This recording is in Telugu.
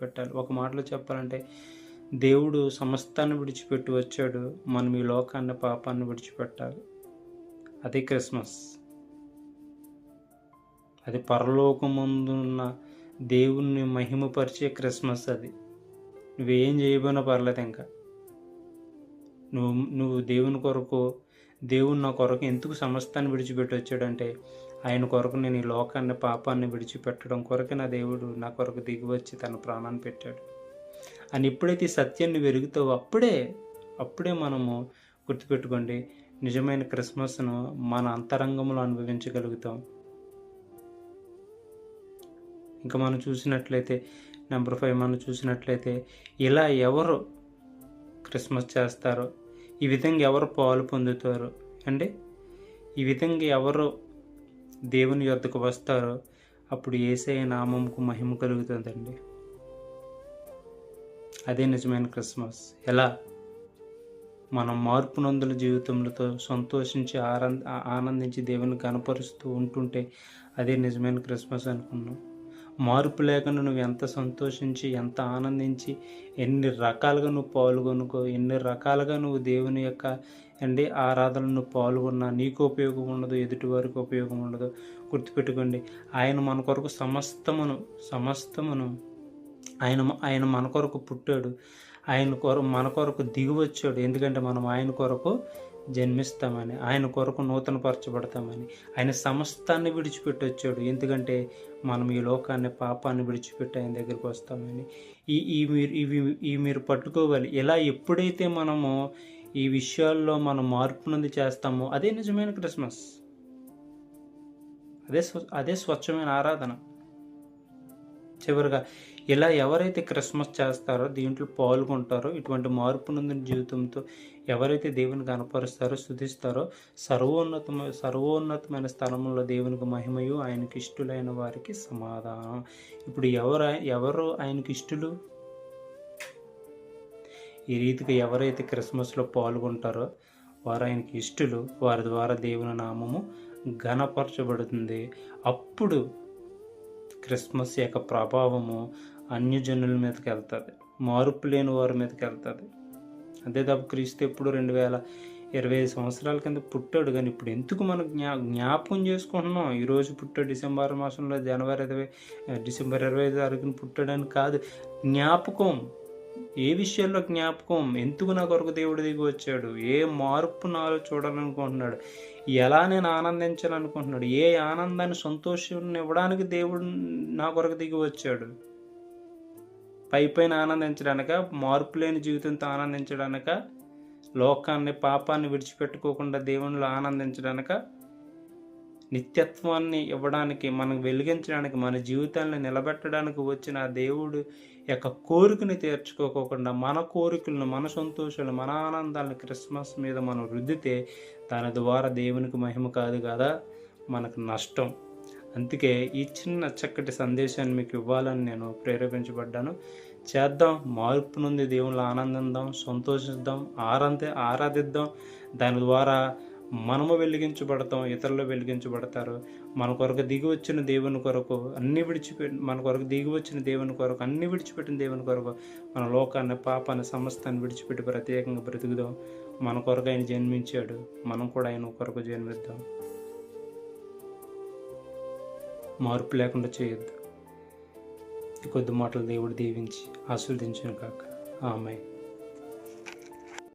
విడిచిపెట్టాలి. ఒక మాటలో చెప్పాలంటే దేవుడు సమస్తాన్ని విడిచిపెట్టి వచ్చాడు. మనం ఈ లోకాన్ని పాపాన్ని విడిచిపెట్టాలి. అది క్రిస్మస్. అది పరలోకముందున్న దేవుణ్ణి మహిమపరిచే క్రిస్మస్ అది. నువ్వేం చేయబోయినా పర్లేదు ఇంకా. నువ్వు నువ్వు దేవుని కొరకు దేవుడు నా కొరకు ఎందుకు సమస్తాన్ని విడిచిపెట్టి వచ్చాడంటే ఆయన కొరకు నేను ఈ లోకాన్ని పాపాన్ని విడిచిపెట్టడం కొరకే నా దేవుడు నా కొరకు దిగి వచ్చి తన ప్రాణాన్ని పెట్టాడు. అని ఎప్పుడైతే ఈ సత్యాన్ని వెరుగుతావో అప్పుడే అప్పుడే మనము గుర్తుపెట్టుకోండి నిజమైన క్రిస్మస్ను మన అంతరంగంలో అనుభవించగలుగుతాం. ఇంకా మనం చూసినట్లయితే నెంబర్ ఫైవ్ మనం చూసినట్లయితే ఇలా ఎవరు క్రిస్మస్ చేస్తారో ఈ విధంగా ఎవరు పాలు పొందుతారు? అండి ఈ విధంగా ఎవరు దేవుని యొద్దకు వస్తారో అప్పుడు ఏసఐ నామంకు మహిమ కలుగుతుందండి. అదే నిజమైన క్రిస్మస్. ఎలా? మనం మార్పు నందుల జీవితంలో సంతోషించి ఆనంద ఆనందించి దేవుని కనపరుస్తూ ఉంటుంటే అదే నిజమైన క్రిస్మస్ అనుకున్నాం. మార్పు లేకుండా నువ్వు ఎంత సంతోషించి ఎంత ఆనందించి ఎన్ని రకాలుగా నువ్వు పాల్గొనుకో ఎన్ని రకాలుగా నువ్వు దేవుని యొక్క అండి ఆరాధనను నువ్వు పాల్గొన్నా నీకు ఉపయోగం ఉండదు ఎదుటి వారికి ఉపయోగం ఉండదు. గుర్తుపెట్టుకోండి ఆయన మన కొరకు సమస్తమును సమస్తమును ఆయన ఆయన మన కొరకు పుట్టాడు. ఆయన కొరకు మన కొరకు దిగి వచ్చాడు. ఎందుకంటే మనం ఆయన కొరకు జన్మిస్తామని ఆయన కొరకు నూతనపరచబడతామని ఆయన సమస్తాన్ని విడిచిపెట్టి వచ్చాడు ఎందుకంటే మనం ఈ లోకాన్ని పాపాన్ని విడిచిపెట్టి ఆయన దగ్గరికి వస్తామని. ఈ ఈ మీరు ఇవి ఈ మీరు పట్టుకోవాలి. ఇలా ఎప్పుడైతే మనము ఈ విషయాల్లో మనం మార్పునంది చేస్తామో అదే నిజమైన క్రిస్మస్. అదే అదే స్వచ్ఛమైన ఆరాధన. చివరిగా ఇలా ఎవరైతే క్రిస్మస్ చేస్తారో దీంట్లో పాల్గొంటారో ఇటువంటి మార్పు నందిన జీవితంతో ఎవరైతే దేవుని కనపరుస్తారో స్థుతిస్తారో సర్వోన్నతమ సర్వోన్నతమైన స్థలంలో దేవునికి మహిమయు ఆయనకి ఇష్టలైన వారికి సమాధానం. ఇప్పుడు ఎవరు ఎవరు ఆయనకి ఇష్టలు? ఈ రీతిగా ఎవరైతే క్రిస్మస్లో పాల్గొంటారో వారు ఆయనకి ఇష్టలు వారి ద్వారా దేవుని నామము ఘనపరచబడుతుంది. అప్పుడు క్రిస్మస్ యొక్క ప్రభావము అన్యజనుల మీదకి వెళ్తుంది. మార్పు లేని వారి మీదకి వెళ్తుంది. అంతే తప్ప క్రీస్తు ఎప్పుడు రెండు వేల ఇరవై ఐదు సంవత్సరాల కింద పుట్టాడు. కానీ ఇప్పుడు ఎందుకు మనం జ్ఞా జ్ఞాపకం చేసుకుంటున్నాం? ఈరోజు పుట్టాడు డిసెంబర్ మాసంలో జనవరి ఇరవై డిసెంబర్ ఇరవై ఐదు తారీఖున పుట్టాడని కాదు. జ్ఞాపకం. ఏ విషయంలో జ్ఞాపకం? ఎందుకు నా కొరకు దేవుడు దిగి వచ్చాడు? ఏ మార్పు నాలో చూడాలనుకుంటున్నాడు? ఎలా నేను ఆనందించాలనుకుంటున్నాడు? ఏ ఆనందాన్ని సంతోషం ఇవ్వడానికి దేవుడు నా కొరకు దిగి వచ్చాడు? పై పైన ఆనందించడానిక మార్పు లేని జీవితంతో ఆనందించడానిక లోకాన్ని పాపాన్ని విడిచిపెట్టుకోకుండా దేవునిలో ఆనందించడానిక నిత్యత్వాన్ని ఇవ్వడానికి మనకు వెలిగించడానికి మన జీవితాన్ని నిలబెట్టడానికి వచ్చిన దేవుడు యొక్క కోరికని తీర్చుకోకుండా మన కోరికలను మన సంతోషాలు మన ఆనందాలను క్రిస్మస్ మీద మనం రుద్దితే దాని ద్వారా దేవునికి మహిమ కాదు కదా మనకు నష్టం. అందుకే ఈ చిన్న చక్కటి సందేశాన్ని మీకు ఇవ్వాలని నేను ప్రేరేపించబడ్డాను. చేద్దాం మార్పు నుండి దేవుళ్ళు ఆనందిద్దాం సంతోషిద్దాం ఆరాధ ఆరాధిద్దాం. దాని ద్వారా మనము వెలిగించబడతాం ఇతరులు వెలిగించబడతారు. మన కొరకు దిగి వచ్చిన దేవుని కొరకు అన్ని విడిచిపెట్టి మన కొరకు దిగి వచ్చిన దేవుని కొరకు అన్ని విడిచిపెట్టిన దేవుని కొరకు మన లోకాన్ని పాపాన్ని సమస్తాన్ని విడిచిపెట్టి ప్రత్యేకంగా బ్రతుకుదాం. మన కొరకు ఆయన జన్మించాడు. మనం కూడా ఆయన కొరకు జన్మిద్దాం. మార్పు లేకుండా చేయొద్దు. కొద్ది మాటలు దేవుడు దీవించి ఆస్వాదించును కాక ఆమె